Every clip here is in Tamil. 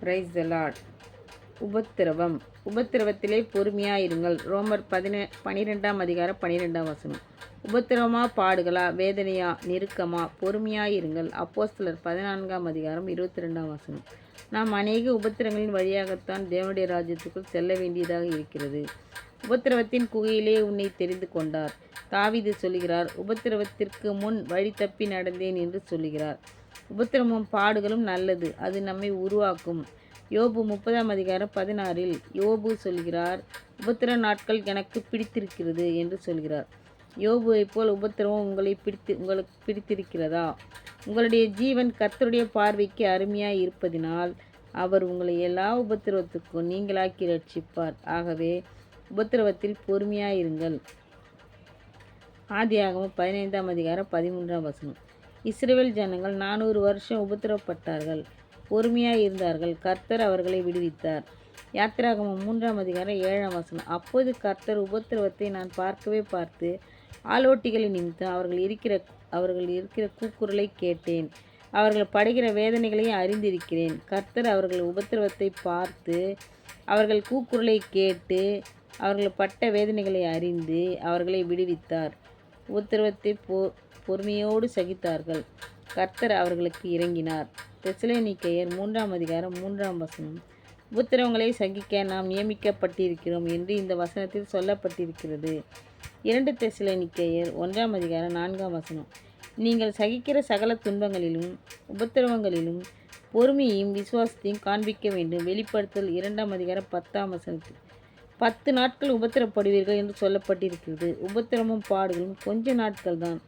பிரைஸ் லார்ட் உபத்திரவம். உபத்திரவத்திலே பொறுமையாயிருங்கள். ரோமர் பதினெ பனிரெண்டாம் அதிகாரம் பனிரெண்டாம் வசனம். உபத்திரவமா பாடுகளா வேதனையா நெருக்கமா பொறுமையாயிருங்கள். அப்போஸ்தலர் பதினான்காம் அதிகாரம் இருபத்தி ரெண்டாம் வசனம். நாம் அநேக உபத்திரங்களின் வழியாகத்தான் தேவனுடைய ராஜ்யத்துக்குள் செல்ல வேண்டியதாக இருக்கிறது. உபத்திரவத்தின் குகையிலே உன்னை தெரிந்து கொண்டார். தாவிது சொல்லுகிறார் உபத்திரவத்திற்கு முன் வழி தப்பி நடந்தேன் என்று சொல்லுகிறார். உபத்திரமும் பாடுகளும் நல்லது. அது நம்மை உருவாக்கும். யோபு முப்பதாம் அதிகாரம் பதினாறில் யோபு சொல்கிறார் உபத்திர நாட்கள் எனக்கு பிடித்திருக்கிறது என்று சொல்கிறார். யோபுவைப் போல் உபத்திரவம் உங்களை பிடித்து உங்களுக்கு பிடித்திருக்கிறதா? உங்களுடைய ஜீவன் கர்த்தருடைய பார்வைக்கு அருமையாக இருப்பதினால் அவர் உங்களை எல்லா உபத்திரவத்துக்கும் நீங்களாக்கி ரட்சிப்பார். ஆகவே உபத்திரவத்தில் பொறுமையாயிருங்கள். ஆதியாகமம் பதினைந்தாம் அதிகாரம் பதிமூன்றாம் வசனம். இஸ்ரேல் ஜனங்கள் நானூறு வருஷம் உபத்திரவப்பட்டார்கள். பொறுமையாக இருந்தார்கள். கர்த்தர் அவர்களை விடுவித்தார். யாத்திராகமம் மூன்றாம் அதிகாரம் ஏழாம் வசனம். அப்போது கர்த்தர் உபத்திரவத்தை நான் பார்க்கவே பார்த்து ஆலோட்டிகளை நிமித்தம் அவர்கள் இருக்கிற அவர்கள் இருக்கிற கூக்குரலை கேட்டேன். அவர்கள் படுகிற வேதனைகளையும் அறிந்திருக்கிறேன். கர்த்தர் அவர்கள் உபத்திரவத்தை பார்த்து அவர்கள் கூக்குரலை கேட்டு அவர்கள் பட்ட வேதனைகளை அறிந்து அவர்களை விடுவித்தார். உபத்திரவத்தை பொ பொறுமையோடு சகித்தார்கள். கர்த்தர் அவர்களுக்கு இறங்கினார் தெசலேனிக்கையர் மூன்றாம் அதிகாரம் மூன்றாம் வசனம். உபத்திரவங்களை சகிக்க நாம் நியமிக்கப்பட்டிருக்கிறோம் என்று இந்த வசனத்தில் சொல்லப்பட்டிருக்கிறது. இரண்டு தெசலேனிக்கையர் ஒன்றாம் அதிகாரம் நான்காம் வசனம். நீங்கள் சகிக்கிற சகல துன்பங்களிலும் உபத்திரவங்களிலும் பொறுமையையும் விசுவாசத்தையும் காண்பிக்க வேண்டும். வெளிப்படுத்தல் இரண்டாம் அதிகாரம் பத்தாம் வசனத்தில். பத்து நாட்கள் உபத்திரப்படுவீர்கள் என்று சொல்லப்பட்டிருக்கிறது. உபத்திரமும் பாடுகளும் கொஞ்ச நாட்கள் தான்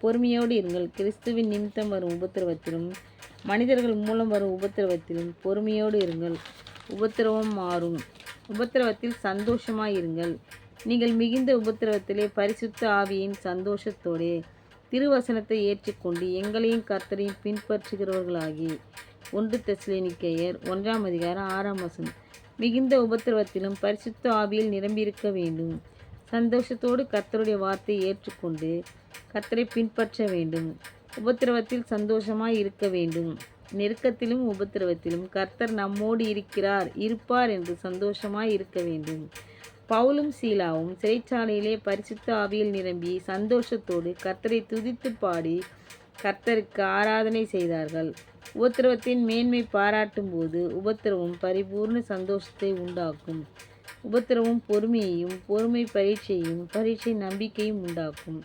பொறுமையோடு இருங்கள். கிறிஸ்துவின் நிமித்தம் வரும் உபத்திரவத்திலும் மனிதர்கள் மூலம் வரும் உபத்திரவத்திலும் பொறுமையோடு இருங்கள். உபத்திரவம் மாறும். உபத்திரவத்தில் சந்தோஷமாயிருங்கள் நீங்கள் மிகுந்த உபத்திரவத்திலே பரிசுத்த ஆவியின் சந்தோஷத்தோடே திருவசனத்தை ஏற்றுக்கொண்டு எங்களையும் கர்த்தரையும் பின்பற்றுகிறவர்களாகி ஒன்று தெஸ்லேனிக்கையர் ஒன்றாம் அதிகாரம் ஆறாம் வசனம். மிகுந்த உபத்திரவத்திலும் பரிசுத்த ஆவியில் நிரம்பியிருக்க வேண்டும். சந்தோஷத்தோடு கர்த்தருடைய வார்த்தையை ஏற்றுக்கொண்டு கர்த்தரை பின்பற்ற வேண்டும். உபத்திரவத்தில் சந்தோஷமாய் இருக்க வேண்டும். நெருக்கத்திலும் உபத்திரவத்திலும் கர்த்தர் நம்மோடு இருக்கிறார் இருப்பார் என்று சந்தோஷமாய் இருக்க வேண்டும். பவுலும் சீலாவும் சிறைச்சாலையிலே பரிசுத்த ஆவியில் நிரம்பி சந்தோஷத்தோடு கர்த்தரை துதித்து பாடி கர்த்தருக்கு ஆராதனை செய்தார்கள். உபத்திரவத்தின் மேன்மை பாராட்டும் போது உபத்திரவம் பரிபூர்ண சந்தோஷத்தை உண்டாக்கும். உபத்திரவம் பொறுமையையும் பொறுமை பரீட்சையும் பரீட்சை நம்பிக்கையும் உண்டாக்கும்.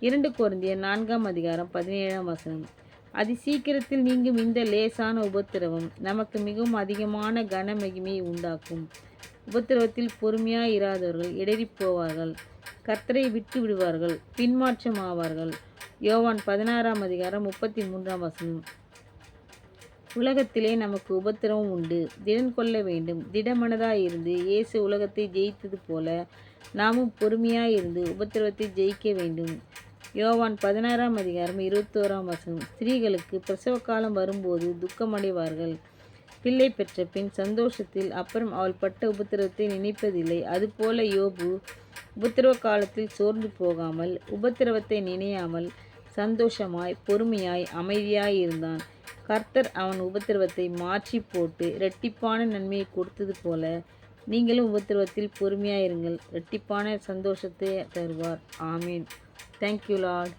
இரண்டு குழந்தைய நான்காம் அதிகாரம் பதினேழாம் வசனம். அதி சீக்கிரத்தில் நீங்கும் இந்த லேசான உபத்திரவம் நமக்கு மிகவும் அதிகமான கன மகிமையை உண்டாக்கும். உபத்திரவத்தில் பொறுமையாக இராதவர்கள் இடறிப் போவார்கள். கர்த்தரை விட்டு விடுவார்கள் பின்மாற்றம் ஆவார்கள் யோவான் பதினாறாம் அதிகாரம் முப்பத்தி மூன்றாம் வசனம். உலகத்திலே நமக்கு உபத்திரவம் உண்டு. திடன் கொள்ள வேண்டும். திடமனதாய் இருந்து இயேசு உலகத்தை ஜெயித்தது போல நாமும் பொறுமையாய் இருந்து உபத்திரவத்தை ஜெயிக்க வேண்டும். யோவான் பதினாறாம் அதிகாரம் இருபத்தோராம் வசனம். ஸ்திரீகளுக்கு பிரசவ காலம் வரும்போது துக்கமடைவார்கள். பிள்ளை பெற்ற பின் சந்தோஷத்தில் அப்புறம் அவள் பட்ட உபத்திரவத்தை நினைப்பதில்லை. அதுபோல யோபு உபத்திரவ காலத்தில் சோர்ந்து போகாமல் உபத்திரவத்தை நினையாமல் சந்தோஷமாய் பொறுமையாய் அமைதியாய் இருந்தான். கர்த்தர் அவன் உபத்திரவத்தை மாற்றி போட்டு இரட்டிப்பான நன்மையை கொடுத்தது போல நீங்களும் உபத்திரவத்தில் பொறுமையாயிருங்கள். இரட்டிப்பான சந்தோஷத்தை தருவார். ஆமீன். Thank you Lord